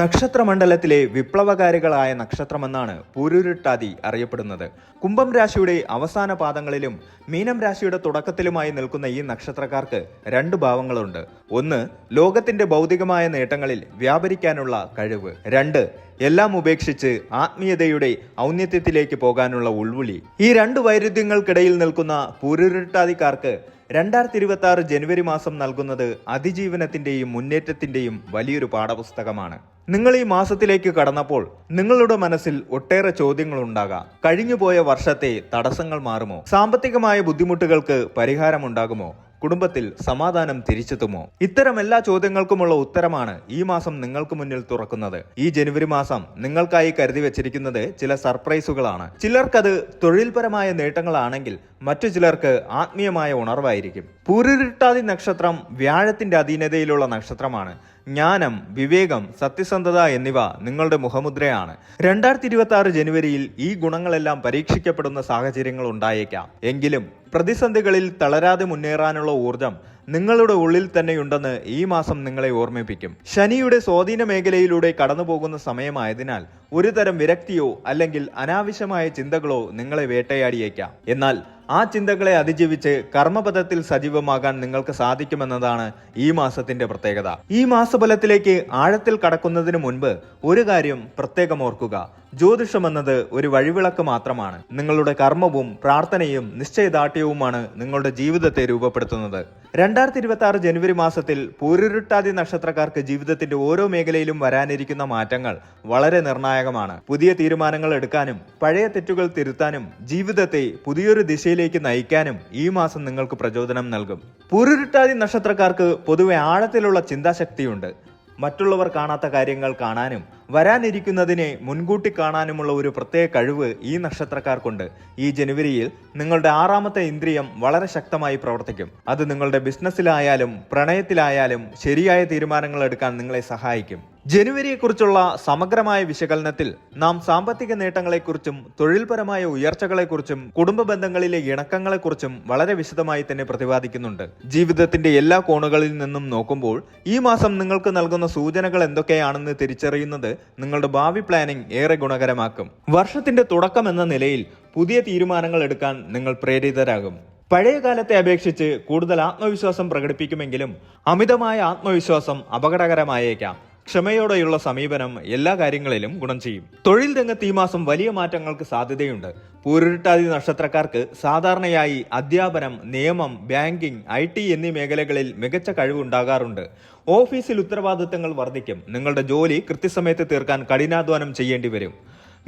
നക്ഷത്രമണ്ഡലത്തിലെ വിപ്ലവകാരികളായ നക്ഷത്രമെന്നാണ് പൂരുരുട്ടാതി അറിയപ്പെടുന്നത്. കുംഭം രാശിയുടെ അവസാന പാദങ്ങളിലും മീനം രാശിയുടെ തുടക്കത്തിലുമായി നിൽക്കുന്ന ഈ നക്ഷത്രക്കാർക്ക് രണ്ട് ഭാവങ്ങളുണ്ട്. ഒന്ന് ലോകത്തിന്റെ ഭൗതികമായ നേട്ടങ്ങളിൽ വ്യാപരിക്കാനുള്ള കഴിവ്. രണ്ട് എല്ലാം ഉപേക്ഷിച്ച് ആത്മീയതയുടെ ഔന്നത്യത്തിലേക്ക് പോകാനുള്ള ഉൾവിളി. ഈ രണ്ട് വൈരുദ്ധ്യങ്ങൾക്കിടയിൽ നിൽക്കുന്ന പൂരുരുട്ടാതിക്കാർക്ക് രണ്ടായിരത്തി ഇരുപത്തി ആറ് ജനുവരി മാസം നൽകുന്നത് അതിജീവനത്തിന്റെയും മുന്നേറ്റത്തിന്റെയും വലിയൊരു പാഠപുസ്തകമാണ്. നിങ്ങൾ ഈ മാസത്തിലേക്ക് കടന്നപ്പോൾ നിങ്ങളുടെ മനസ്സിൽ ഒട്ടേറെ ചോദ്യങ്ങൾ ഉണ്ടാകാം കഴിഞ്ഞുപോയ വർഷത്തെ തടസ്സങ്ങൾ മാറുമോ? സാമ്പത്തികമായ ബുദ്ധിമുട്ടുകൾക്ക് പരിഹാരമുണ്ടാകുമോ? കുടുംബത്തിൽ സമാധാനം തിരിച്ചെത്തുമോ? ഇത്തരം എല്ലാ ചോദ്യങ്ങൾക്കുമുള്ള ഉത്തരമാണ് ഈ മാസം നിങ്ങൾക്ക് മുന്നിൽ തുറക്കുന്നത്. ഈ ജനുവരി മാസം നിങ്ങൾക്കായി കരുതി വെച്ചിരിക്കുന്നത് ചില സർപ്രൈസുകളാണ്. ചിലർക്കത് തൊഴിൽപരമായ നേട്ടങ്ങളാണെങ്കിൽ മറ്റു ചിലർക്ക് ആത്മീയമായ ഉണർവായിരിക്കും. പൂരിരുട്ടാതി നക്ഷത്രം വ്യാഴത്തിന്റെ അധീനതയിലുള്ള നക്ഷത്രമാണ്. ജ്ഞാനം വിവേകം സത്യസന്ധത എന്നിവ നിങ്ങളുടെ മുഖമുദ്രയാണ്. രണ്ടായിരത്തി ഇരുപത്തി ആറ് ജനുവരിയിൽ ഈ ഗുണങ്ങളെല്ലാം പരീക്ഷിക്കപ്പെടുന്ന സാഹചര്യങ്ങൾ ഉണ്ടായേക്കാം. എങ്കിലും പ്രതിസന്ധികളിൽ തളരാതെ മുന്നേറാനുള്ള ഊർജം നിങ്ങളുടെ ഉള്ളിൽ തന്നെയുണ്ടെന്ന് ഈ മാസം നിങ്ങളെ ഓർമ്മിപ്പിക്കും. ശനിയുടെ സ്വാധീന മേഖലയിലൂടെ കടന്നു പോകുന്ന സമയമായതിനാൽ ഒരു തരം വിരക്തിയോ അല്ലെങ്കിൽ അനാവശ്യമായ ചിന്തകളോ നിങ്ങളെ വേട്ടയാടിയേക്കാം. എന്നാൽ ആ ചിന്തകളെ അതിജീവിച്ച് കർമ്മപഥത്തിൽ സജീവമാകാൻ നിങ്ങൾക്ക് സാധിക്കുമെന്നതാണ് ഈ മാസത്തിന്റെ പ്രത്യേകത. ഈ മാസഫലത്തിലേക്ക് ആഴത്തിൽ കടക്കുന്നതിന് മുൻപ് ഒരു കാര്യം പ്രത്യേകം ഓർക്കുക. ജ്യോതിഷം എന്നത് ഒരു വഴിവിളക്ക് മാത്രമാണ്. നിങ്ങളുടെ കർമ്മവും പ്രാർത്ഥനയും നിശ്ചയദാർഢ്യവുമാണ് നിങ്ങളുടെ ജീവിതത്തെ രൂപപ്പെടുത്തുന്നത്. രണ്ടായിരത്തി ഇരുപത്തി ആറ് ജനുവരി മാസത്തിൽ പൂരുരുട്ടാതി നക്ഷത്രക്കാർക്ക് ജീവിതത്തിന്റെ ഓരോ മേഖലയിലും വരാനിരിക്കുന്ന മാറ്റങ്ങൾ വളരെ നിർണായകമാണ്. പുതിയ തീരുമാനങ്ങൾ എടുക്കാനും പഴയ തെറ്റുകൾ തിരുത്താനും ജീവിതത്തെ പുതിയൊരു ദിശയിലേക്ക് നയിക്കാനും ഈ മാസം നിങ്ങൾക്ക് പ്രചോദനം നൽകും. പൂരുരുട്ടാതി നക്ഷത്രക്കാർക്ക് പൊതുവെ ആഴത്തിലുള്ള ചിന്താശക്തിയുണ്ട്. മറ്റുള്ളവർ കാണാത്ത കാര്യങ്ങൾ കാണാനും വരാനിരിക്കുന്നതിനെ മുൻകൂട്ടി കാണാനുമുള്ള ഒരു പ്രത്യേക കഴിവ് ഈ നക്ഷത്രക്കാർക്കുണ്ട്. ഈ ജനുവരിയിൽ നിങ്ങളുടെ ആറാമത്തെ ഇന്ദ്രിയം വളരെ ശക്തമായി പ്രവർത്തിക്കും. അത് നിങ്ങളുടെ ബിസിനസ്സിലായാലും പ്രണയത്തിലായാലും ശരിയായ തീരുമാനങ്ങൾ എടുക്കാൻ നിങ്ങളെ സഹായിക്കും. ജനുവരിയെക്കുറിച്ചുള്ള സമഗ്രമായ വിശകലനത്തിൽ നാം സാമ്പത്തിക നേട്ടങ്ങളെക്കുറിച്ചും തൊഴിൽപരമായ ഉയർച്ചകളെക്കുറിച്ചും കുടുംബ ബന്ധങ്ങളിലെ ഇണക്കങ്ങളെക്കുറിച്ചും വളരെ വിശദമായി തന്നെ പ്രതിപാദിക്കുന്നുണ്ട്. ജീവിതത്തിന്റെ എല്ലാ കോണുകളിൽ നിന്നും നോക്കുമ്പോൾ ഈ മാസം നിങ്ങൾക്ക് നൽകുന്ന സൂചനകൾ എന്തൊക്കെയാണെന്ന് തിരിച്ചറിയുന്നത് നിങ്ങളുടെ ഭാവി പ്ലാനിംഗ് ഏറെ ഗുണകരമാക്കും. വർഷത്തിന്റെ തുടക്കം എന്ന നിലയിൽ പുതിയ തീരുമാനങ്ങൾ എടുക്കാൻ നിങ്ങൾ പ്രേരിതരാകും. പഴയ കാലത്തെ അപേക്ഷിച്ച് കൂടുതൽ ആത്മവിശ്വാസം പ്രകടിപ്പിക്കുമെങ്കിലും അമിതമായ ആത്മവിശ്വാസം അപകടകരമായേക്കാം. ക്ഷമയോടെയുള്ള സമീപനം എല്ലാ കാര്യങ്ങളിലും ഗുണം ചെയ്യും. തൊഴിൽ രംഗത്ത് ഈ മാസം വലിയ മാറ്റങ്ങൾക്ക് സാധ്യതയുണ്ട്. പൂരുരുട്ടാതി നക്ഷത്രക്കാർക്ക് സാധാരണയായി അധ്യാപനം നിയമം ബാങ്കിംഗ് ഐ ടി എന്നീ മേഖലകളിൽ മികച്ച കഴിവുണ്ടാകാറുണ്ട്. ഓഫീസിൽ ഉത്തരവാദിത്തങ്ങൾ വർദ്ധിക്കും. നിങ്ങളുടെ ജോലി കൃത്യസമയത്ത് തീർക്കാൻ കഠിനാധ്വാനം ചെയ്യേണ്ടി വരും.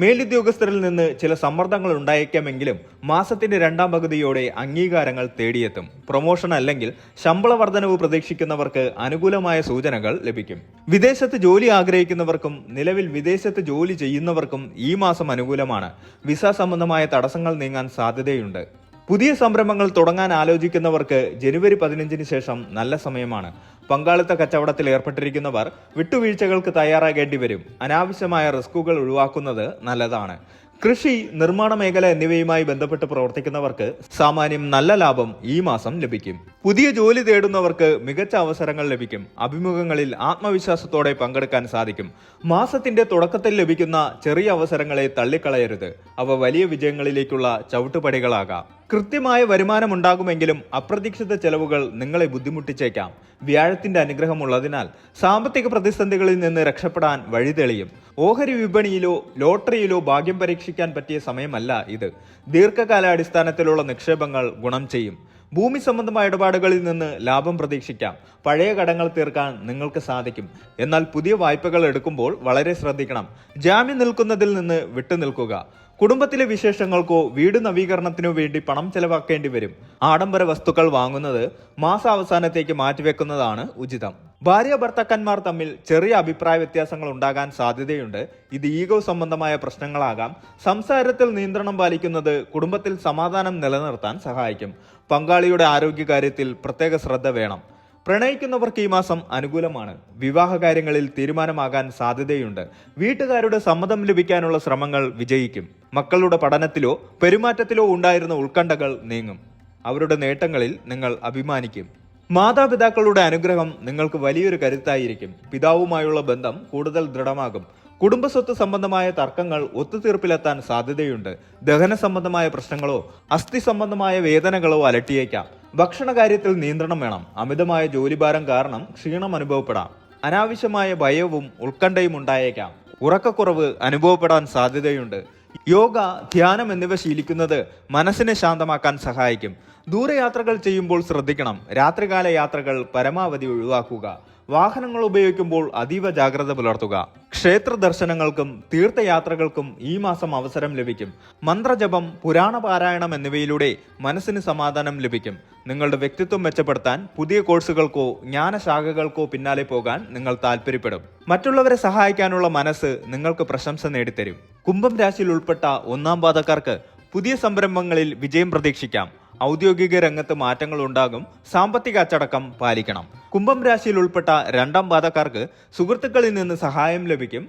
മേലുദ്യോഗസ്ഥരിൽ നിന്ന് ചില സമ്മർദ്ദങ്ങൾ ഉണ്ടായേക്കാമെങ്കിലും മാസത്തിന്റെ രണ്ടാം പകുതിയോടെ അംഗീകാരങ്ങൾ തേടിയെത്തും. പ്രൊമോഷൻ അല്ലെങ്കിൽ ശമ്പള വർധനവ് പ്രതീക്ഷിക്കുന്നവർക്ക് അനുകൂലമായ സൂചനകൾ ലഭിക്കും. വിദേശത്ത് ജോലി ആഗ്രഹിക്കുന്നവർക്കും നിലവിൽ വിദേശത്ത് ജോലി ചെയ്യുന്നവർക്കും ഈ മാസം അനുകൂലമാണ്. വിസ സംബന്ധമായ തടസ്സങ്ങൾ നീങ്ങാൻ സാധ്യതയുണ്ട്. പുതിയ സംരംഭങ്ങൾ തുടങ്ങാൻ ആലോചിക്കുന്നവർക്ക് ജനുവരി പതിനഞ്ചിന് ശേഷം നല്ല സമയമാണ്. പങ്കാളിത്ത കച്ചവടത്തിൽ ഏർപ്പെട്ടിരിക്കുന്നവർ വിട്ടുവീഴ്ചകൾക്ക് തയ്യാറാകേണ്ടി വരും. അനാവശ്യമായ റിസ്കുകൾ ഒഴിവാക്കുന്നത് നല്ലതാണ്. കൃഷി നിർമ്മാണ മേഖല എന്നിവയുമായി ബന്ധപ്പെട്ട് പ്രവർത്തിക്കുന്നവർക്ക് സാമാന്യം നല്ല ലാഭം ഈ മാസം ലഭിക്കും. പുതിയ ജോലി തേടുന്നവർക്ക് മികച്ച അവസരങ്ങൾ ലഭിക്കും. അഭിമുഖങ്ങളിൽ ആത്മവിശ്വാസത്തോടെ പങ്കെടുക്കാൻ സാധിക്കും. മാസത്തിന്റെ തുടക്കത്തിൽ ലഭിക്കുന്ന ചെറിയ അവസരങ്ങളെ തള്ളിക്കളയരുത്. അവ വലിയ വിജയങ്ങളിലേക്കുള്ള ചവിട്ടുപടികളാകാം. കൃത്യമായ വരുമാനം ഉണ്ടാകുമെങ്കിലും അപ്രതീക്ഷിത ചെലവുകൾ നിങ്ങളെ ബുദ്ധിമുട്ടിച്ചേക്കാം. വ്യാഴത്തിന്റെ അനുഗ്രഹമുള്ളതിനാൽ സാമ്പത്തിക പ്രതിസന്ധികളിൽ നിന്ന് രക്ഷപ്പെടാൻ വഴിതെളിയും. ഓഹരി വിപണിയിലോ ലോട്ടറിയിലോ ഭാഗ്യം പരീക്ഷിക്കാൻ പറ്റിയ സമയമല്ല ഇത്. ദീർഘകാലാടിസ്ഥാനത്തിലുള്ള നിക്ഷേപങ്ങൾ ഗുണം ചെയ്യും. ഭൂമി സംബന്ധമായ ഇടപാടുകളിൽ നിന്ന് ലാഭം പ്രതീക്ഷിക്കാം. പഴയ കടങ്ങൾ തീർക്കാൻ നിങ്ങൾക്ക് സാധിക്കും. എന്നാൽ പുതിയ വായ്പകൾ എടുക്കുമ്പോൾ വളരെ ശ്രദ്ധിക്കണം. ജാമ്യം നിൽക്കുന്നതിൽ നിന്ന് വിട്ടുനിൽക്കുക. കുടുംബത്തിലെ വിശേഷങ്ങൾക്കോ വീട് നവീകരണത്തിനോ വേണ്ടി പണം ചെലവാക്കേണ്ടി വരും. ആഡംബര വസ്തുക്കൾ വാങ്ങുന്നത് മാസാവസാനത്തേക്ക് മാറ്റിവെക്കുന്നതാണ് ഉചിതം. ഭാര്യ ഭർത്താക്കന്മാർ തമ്മിൽ ചെറിയ അഭിപ്രായ വ്യത്യാസങ്ങൾ ഉണ്ടാകാൻ സാധ്യതയുണ്ട്. ഇത് ഈഗോ സംബന്ധമായ പ്രശ്നങ്ങളാകാം. സംസാരത്തിൽ നിയന്ത്രണം പാലിക്കുന്നത് കുടുംബത്തിൽ സമാധാനം നിലനിർത്താൻ സഹായിക്കും. പങ്കാളിയുടെ ആരോഗ്യകാര്യത്തിൽ പ്രത്യേക ശ്രദ്ധ വേണം. പ്രണയിക്കുന്നവർക്ക് ഈ മാസം അനുകൂലമാണ്. വിവാഹ കാര്യങ്ങളിൽ തീരുമാനമാകാൻ സാധ്യതയുണ്ട്. വീട്ടുകാരുടെ സമ്മതം ലഭിക്കാനുള്ള ശ്രമങ്ങൾ വിജയിക്കും. മക്കളുടെ പഠനത്തിലോ പെരുമാറ്റത്തിലോ ഉണ്ടായിരുന്ന ഉത്കണ്ഠകൾ നീങ്ങും. അവരുടെ നേട്ടങ്ങളിൽ നിങ്ങൾ അഭിമാനിക്കും. മാതാപിതാക്കളുടെ അനുഗ്രഹം നിങ്ങൾക്ക് വലിയൊരു കരുത്തായിരിക്കും. പിതാവുമായുള്ള ബന്ധം കൂടുതൽ ദൃഢമാകും. കുടുംബസ്വത്ത് സംബന്ധമായ തർക്കങ്ങൾ ഒത്തുതീർപ്പിലെത്താൻ സാധ്യതയുണ്ട്. ദഹന സംബന്ധമായ പ്രശ്നങ്ങളോ അസ്ഥി സംബന്ധമായ വേദനകളോ അലട്ടിയേക്കാം. ഭക്ഷണ കാര്യത്തിൽ നിയന്ത്രണം വേണം. അമിതമായ ജോലിഭാരം കാരണം ക്ഷീണം അനുഭവപ്പെടാം. അനാവശ്യമായ ഭയവും ഉത്കണ്ഠയും ഉണ്ടായേക്കാം. ഉറക്കക്കുറവ് അനുഭവപ്പെടാൻ സാധ്യതയുണ്ട്. യോഗ ധ്യാനം എന്നിവ ശീലിക്കുന്നത് മനസ്സിനെ ശാന്തമാക്കാൻ സഹായിക്കും. ദൂരയാത്രകൾ ചെയ്യുമ്പോൾ ശ്രദ്ധിക്കണം. രാത്രികാല യാത്രകൾ പരമാവധി ഒഴിവാക്കുക. വാഹനങ്ങൾ ഉപയോഗിക്കുമ്പോൾ അതീവ ജാഗ്രത പുലർത്തുക. ക്ഷേത്ര ദർശനങ്ങൾക്കും തീർത്ഥയാത്രകൾക്കും ഈ മാസം അവസരം ലഭിക്കും. മന്ത്രജപം പുരാണ പാരായണം എന്നിവയിലൂടെ മനസ്സിന് സമാധാനം ലഭിക്കും. നിങ്ങളുടെ വ്യക്തിത്വം മെച്ചപ്പെടുത്താൻ പുതിയ കോഴ്സുകൾക്കോ ജ്ഞാനശാഖകൾക്കോ പിന്നാലെ പോകാൻ നിങ്ങൾ താല്പര്യപ്പെടും മറ്റുള്ളവരെ സഹായിക്കാനുള്ള മനസ്സ് നിങ്ങൾക്ക് പ്രശംസ നേടിത്തരും. കുംഭം രാശിയിൽ ഉൾപ്പെട്ട ഒന്നാം പാദക്കാർക്ക് പുതിയ സംരംഭങ്ങളിൽ വിജയം പ്രതീക്ഷിക്കാം. ഔദ്യോഗിക രംഗത്ത് മാറ്റങ്ങൾ ഉണ്ടാകും. സാമ്പത്തിക അച്ചടക്കം പാലിക്കണം. കുംഭം രാശിയിൽ ഉൾപ്പെട്ട രണ്ടാം പാതക്കാർക്ക് സുഹൃത്തുക്കളിൽ നിന്ന് സഹായം ലഭിക്കും.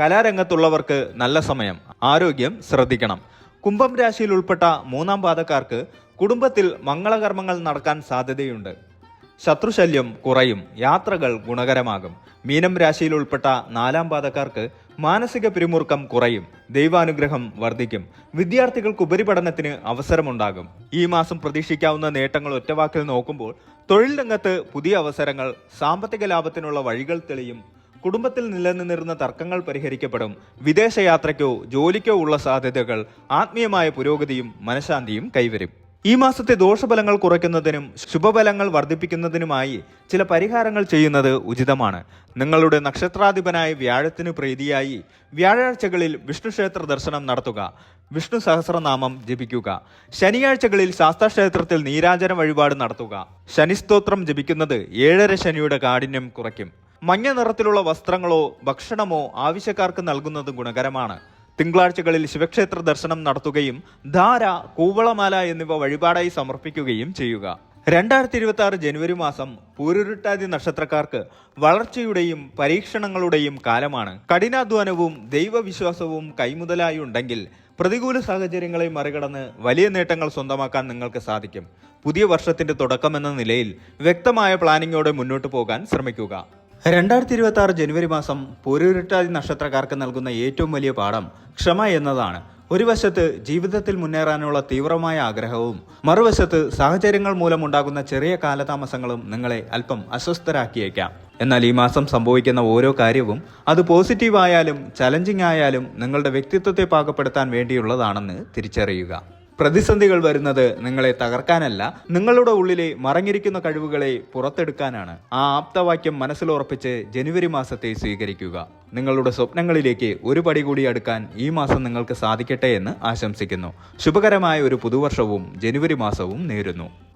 കലാരംഗത്തുള്ളവർക്ക് നല്ല സമയം. ആരോഗ്യം ശ്രദ്ധിക്കണം. കുംഭം രാശിയിൽ ഉൾപ്പെട്ട മൂന്നാം പാതക്കാർക്ക് കുടുംബത്തിൽ മംഗളകർമ്മങ്ങൾ നടക്കാൻ സാധ്യതയുണ്ട്. ശത്രുശല്യം കുറയും. യാത്രകൾ ഗുണകരമാകും. മീനം രാശിയിൽ ഉൾപ്പെട്ട നാലാം പാദക്കാർക്ക് മാനസിക പിരിമുറുക്കം കുറയും ദൈവാനുഗ്രഹം വർദ്ധിക്കും വിദ്യാർത്ഥികൾക്ക് ഉപരിപഠനത്തിന് അവസരമുണ്ടാകും. ഈ മാസം പ്രതീക്ഷിക്കാവുന്ന നേട്ടങ്ങൾ ഒറ്റവാക്കിൽ നോക്കുമ്പോൾ തൊഴിൽ രംഗത്ത് പുതിയ അവസരങ്ങൾ സാമ്പത്തിക ലാഭത്തിനുള്ള വഴികൾ തെളിയും കുടുംബത്തിൽ നിലനിന്നിരുന്ന തർക്കങ്ങൾ പരിഹരിക്കപ്പെടും വിദേശയാത്രയ്ക്കോ ജോലിക്കോ ഉള്ള സാധ്യതകൾ ആത്മീയമായ പുരോഗതിയും മനഃശാന്തിയും കൈവരും. ഈ മാസത്തെ ദോഷഫലങ്ങൾ കുറയ്ക്കുന്നതിനും ശുഭഫലങ്ങൾ വർദ്ധിപ്പിക്കുന്നതിനുമായി ചില പരിഹാരങ്ങൾ ചെയ്യുന്നത് ഉചിതമാണ്. നിങ്ങളുടെ നക്ഷത്രാധിപനായ വ്യാഴത്തിന് പ്രീതിയായി വ്യാഴാഴ്ചകളിൽ വിഷ്ണു ക്ഷേത്ര ദർശനം നടത്തുക. വിഷ്ണു സഹസ്രനാമം ജപിക്കുക. ശനിയാഴ്ചകളിൽ ശാസ്താക്ഷേത്രത്തിൽ നീരാജന വഴിപാട് നടത്തുക. ശനിസ്തോത്രം ജപിക്കുന്നത് ഏഴര ശനിയുടെ കാഠിന്യം കുറയ്ക്കും. മഞ്ഞ നിറത്തിലുള്ള വസ്ത്രങ്ങളോ ഭക്ഷണമോ ആവശ്യക്കാർക്ക് നൽകുന്നത് ഗുണകരമാണ്. തിങ്കളാഴ്ചകളിൽ ശിവക്ഷേത്ര ദർശനം നടത്തുകയും ധാര കൂവളമാല എന്നിവ വഴിപാടായി സമർപ്പിക്കുകയും ചെയ്യുക. രണ്ടായിരത്തി ഇരുപത്തി ആറ് ജനുവരി മാസം പൂരുരുട്ടാതി നക്ഷത്രക്കാർക്ക് വളർച്ചയുടെയും പരീക്ഷണങ്ങളുടെയും കാലമാണ്. കഠിനാധ്വാനവും ദൈവവിശ്വാസവും കൈമുതലായി ഉണ്ടെങ്കിൽ പ്രതികൂല സാഹചര്യങ്ങളെ മറികടന്ന് വലിയ നേട്ടങ്ങൾ സ്വന്തമാക്കാൻ നിങ്ങൾക്ക് സാധിക്കും. പുതിയ വർഷത്തിന്റെ തുടക്കമെന്ന നിലയിൽ വ്യക്തമായ പ്ലാനിങ്ങോടെ മുന്നോട്ട് പോകാൻ ശ്രമിക്കുക. രണ്ടായിരത്തി ഇരുപത്തി ആറ് ജനുവരി മാസം പൂരുരുട്ടാതി നക്ഷത്രക്കാർക്ക് നൽകുന്ന ഏറ്റവും വലിയ പാഠം ക്ഷമ എന്നതാണ്. ഒരു വശത്ത് ജീവിതത്തിൽ മുന്നേറാനുള്ള തീവ്രമായ ആഗ്രഹവും മറുവശത്ത് സാഹചര്യങ്ങൾ മൂലമുണ്ടാകുന്ന ചെറിയ കാലതാമസങ്ങളും നിങ്ങളെ അല്പം അസ്വസ്ഥരാക്കിയേക്കാം. എന്നാൽ ഈ മാസം സംഭവിക്കുന്ന ഓരോ കാര്യവും അത് പോസിറ്റീവായാലും ചലഞ്ചിങ് ആയാലും നിങ്ങളുടെ വ്യക്തിത്വത്തെ പാകപ്പെടുത്താൻ വേണ്ടിയുള്ളതാണെന്ന് തിരിച്ചറിയുക. പ്രതിസന്ധികൾ വരുന്നത് നിങ്ങളെ തകർക്കാനല്ല നിങ്ങളുടെ ഉള്ളിലെ മറഞ്ഞിരിക്കുന്ന കഴിവുകളെ പുറത്തെടുക്കാനാണ്. ആ ആപ്തവാക്യം മനസ്സിലുറപ്പിച്ച് ജനുവരി മാസത്തെ സ്വീകരിക്കുക. നിങ്ങളുടെ സ്വപ്നങ്ങളിലേക്ക് ഒരു പടി കൂടി അടുക്കാൻ ഈ മാസം നിങ്ങൾക്ക് സാധിക്കട്ടെ എന്ന് ആശംസിക്കുന്നു. ശുഭകരമായ ഒരു പുതുവർഷവും ജനുവരി മാസവും നേരുന്നു.